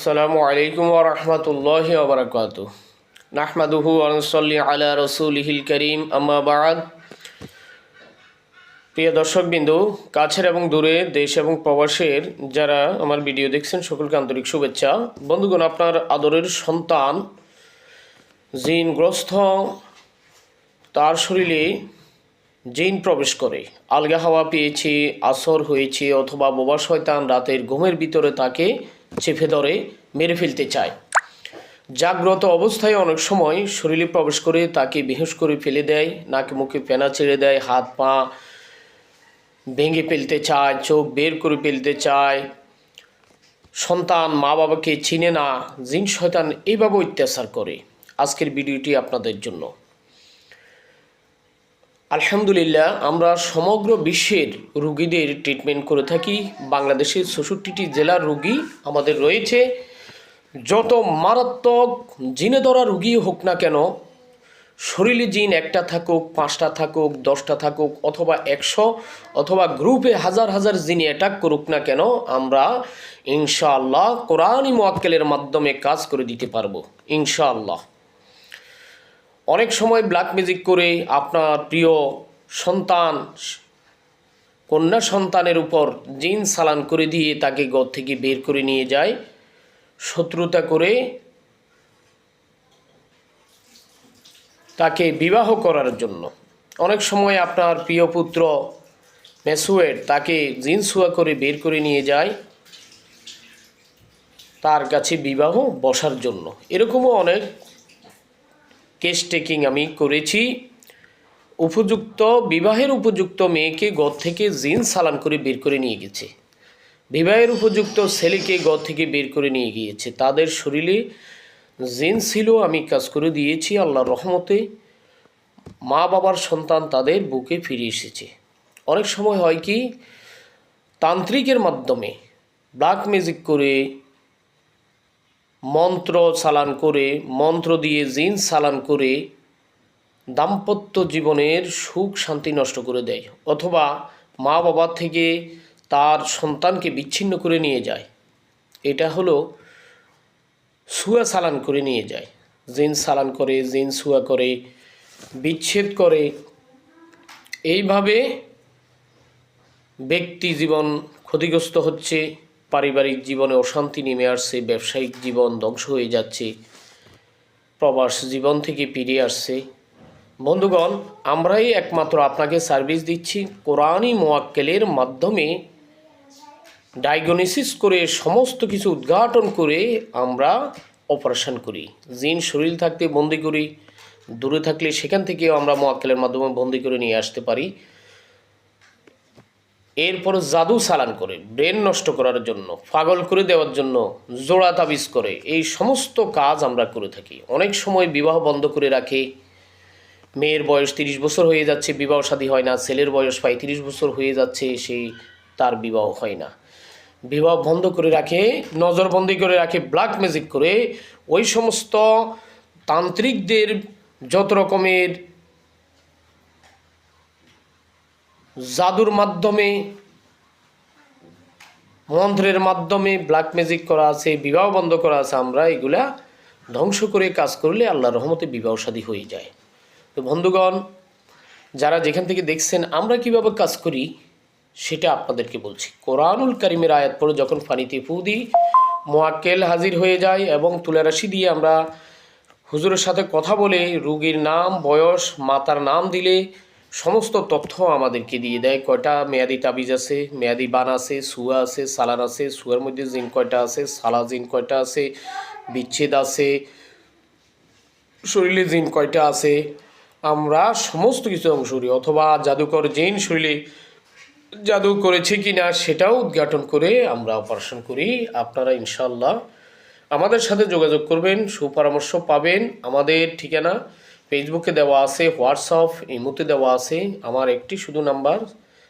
আসসালামু আলাইকুম ওরহমতুল্লাহ ওবরাকাত নাহমাদুহু আনসল্লি আলা রসুলহিল করিম, আম্মা বাদ। প্রিয় দর্শকবিন্দু, কাছের এবং দূরে দেশ এবং প্রবাসের যারা আমার ভিডিও দেখছেন, সকলকে আন্তরিক শুভেচ্ছা। বন্ধুগণ, আপনার আদরের সন্তান জিনগ্রস্ত, তার শরীরে জিন প্রবেশ করে। আলগা হাওয়া পেয়েছে, আসর হয়েছে অথবা বোবা শয়তান রাতের ঘুমের ভিতরে তাকে চেপে ধরে, মেরে ফেলতে চায়। জাগ্রত অবস্থায় অনেক সময় শরীরে প্রবেশ করে তাকে বেহুশ করে ফেলে দেয়, নাকে মুখে ফেনা ছেড়ে দেয়, হাত পা ভেঙে ফেলতে চায়, চোখ বের করে ফেলতে চায়। সন্তান, মা বাবাকে চিনে না, জিন, শয়তান এইভাবে অত্যাচার করে। আজকের ভিডিওটি আপনাদের জন্য। আলহামদুলিল্লাহ, আমরা সমগ্র বিশ্বের রুগীদের ট্রিটমেন্ট করে থাকি। বাংলাদেশের চৌষট্টিটি জেলার রুগী আমাদের রয়েছে। যত মারাত্মক জিনে ধরা রুগী হোক না কেন, শরীরে জিন একটা থাকুক, পাঁচটা থাকুক, দশটা থাকুক, অথবা একশো, অথবা গ্রুপে হাজার হাজার জিনে অ্যাটাক করুক না কেন, আমরা ইনশাআল্লাহ কোরআনই মোয়াক্কেলের মাধ্যমে কাজ করে দিতে পারব। ইনশাআল্লাহ। অনেক সময় ব্ল্যাক ম্যাজিক করে আপনার প্রিয় সন্তান, কন্যা সন্তানের উপর জিন সালান করে দিয়ে তাকে গদ থেকে বের করে নিয়ে যায়, শত্রুতা করে তাকে বিবাহ করার জন্য। অনেক সময় আপনার প্রিয় পুত্র মেসুয়েট তাকে জিন সুয়া করে বের করে নিয়ে যায়, তার কাছে বিবাহ বসার জন্য। এরকমও অনেক কেস টেকিং আমি করেছি। উপযুক্ত, বিবাহের উপযুক্ত মেয়েকে গদ থেকে জিন সালান করে বের করে নিয়ে গেছে। বিবাহের উপযুক্ত ছেলেকে গদ থেকে বের করে নিয়ে গিয়েছে। তাদের শরীরে জিন ছিল, আমি কাজ করে দিয়েছি, আল্লাহর রহমতে। মা বাবার সন্তান তাদের বুকে ফিরে এসেছে। অনেক সময় হয় কি, তান্ত্রিকের মাধ্যমে ব্ল্যাক ম্যাজিক করে মন্ত্র চালান করে, মন্ত্র দিয়ে জিন চালান করে দাম্পত্য জীবনের সুখ শান্তি নষ্ট করে দেয় অথবা মা বাবা থেকে তার সন্তানকে বিচ্ছিন্ন করে নিয়ে যায়। এটা হলো সুয়া চালান করে নিয়ে যায়। জিন চালান করে, জিন সুয়া করে, বিচ্ছেদ করে। এইভাবে ব্যক্তি জীবন ক্ষতিগ্রস্ত হচ্ছে। পারিবারিক জীবনে অশান্তি নেমে আসছে, ব্যবসায়িক জীবন ধ্বংস হয়ে যাচ্ছে, প্রবাস জীবন থেকে ফিরে আসছে। বন্ধুগণ, আমরাই একমাত্র আপনাকে সার্ভিস দিচ্ছি কোরআনই মোয়াক্কেলের মাধ্যমে। ডায়াগনোসিস করে সমস্ত কিছু উদ্ঘাটন করে আমরা অপারেশন করি। জিন শরীর থাকতে বন্দি করি, দূরে থাকলে সেখান থেকেও আমরা মোয়াক্কেলের মাধ্যমে বন্দি করে নিয়ে আসতে পারি। এরপর জাদু চালান করে, ব্রেন নষ্ট করার জন্য, পাগল করে দেওয়ার জন্য জোড়া তাবিজ করে। এই সমস্ত কাজ আমরা করে থাকি। অনেক সময় বিবাহ বন্ধ করে রাখে। মেয়ের বয়স তিরিশ বছর হয়ে যাচ্ছে, বিবাহ শাদী হয় না। ছেলের বয়স পঁয়ত্রিশ বছর হয়ে যাচ্ছে, সেই তার বিবাহ হয় না। বিবাহ বন্ধ করে রাখে, নজরবন্দি করে রাখে ব্ল্যাক ম্যাজিক করে। ওই সমস্ত তান্ত্রিকদের যত রকমের জাদুর মাধ্যমে, মন্ত্রের মাধ্যমে ব্ল্যাক ম্যাজিক করা আছে, বিবাহ বন্ধ করা আছে, আমরা এগুলা ধ্বংস করে কাজ করলে আল্লাহ রহমতে বিবাহ শাদী হয়ে যায়। তো বন্ধুগণ, যারা যেখান থেকে দেখছেন, আমরা কীভাবে কাজ করি, সেটা আপনাদেরকে বলছি। কোরআনুল করিমের আয়াত পড়ে যখন ফানিতে ফু দিই, মোয়াক্কেল হাজির হয়ে যায় এবং তুলারাশি দিয়ে আমরা হুজুরের সাথে কথা বলে, রুগীর নাম, বয়স, মাতার নাম দিলে সমস্ত তথ্য আমাদেরকে দিয়ে দেয়। কয়টা মেয়াদি তাবিজ আছে, মেয়াদি বান আছে, সুয়া আছে, সালান আছে, সুয়ার মধ্যে জিন কয়টা আছে, সালা জিন কয়টা আছে, বিচ্ছেদ আছে, শরীরে জিন কয়টা আছে, আমরা সমস্ত কিছু অংশ করি। অথবা জাদুকর জিন শরীরে জাদু করেছে কি না সেটাও উদ্ঘাটন করে আমরা অপারেশন করি। আপনারা ইনশাল্লাহ আমাদের সাথে যোগাযোগ করবেন, সুপরামর্শ পাবেন। আমাদের ঠিকানা ফেসবুকে দেওয়া আছে হোয়াটসঅ্যাপ ইমোতে দেওয়া আছে। আমার একটি শুধু নাম্বার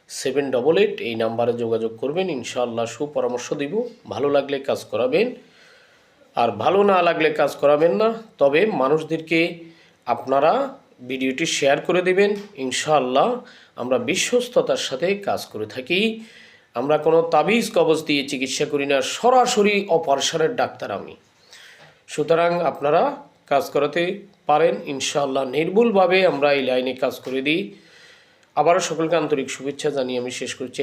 সেভেন ডবল এইট এই নাম্বারে যোগাযোগ করবেন। ইনশাল্লাহ সুপরামর্শ দিব। ভালো লাগলে কাজ করাবেন। আর ভালো না লাগলে কাজ করাবেন না। তবে মানুষদেরকে আপনারা ভিডিওটি শেয়ার করে দেবেন। ইনশাআল্লাহ আমরা বিশ্বস্ততার সাথে কাজ করে থাকি। আমরা কোনো তাবিজ কবজ দিয়ে চিকিৎসা করি না। সরাসরি অপারেশনের ডাক্তার আমি। সুতরাং আপনারা কাজ করাতে পারেন। ইনশাআল্লাহ নির্ভুলভাবে আমরা এই লাইনে কাজ করে দিই। আবারও সকলকে আন্তরিক শুভেচ্ছা জানিয়ে আমি শেষ করছি।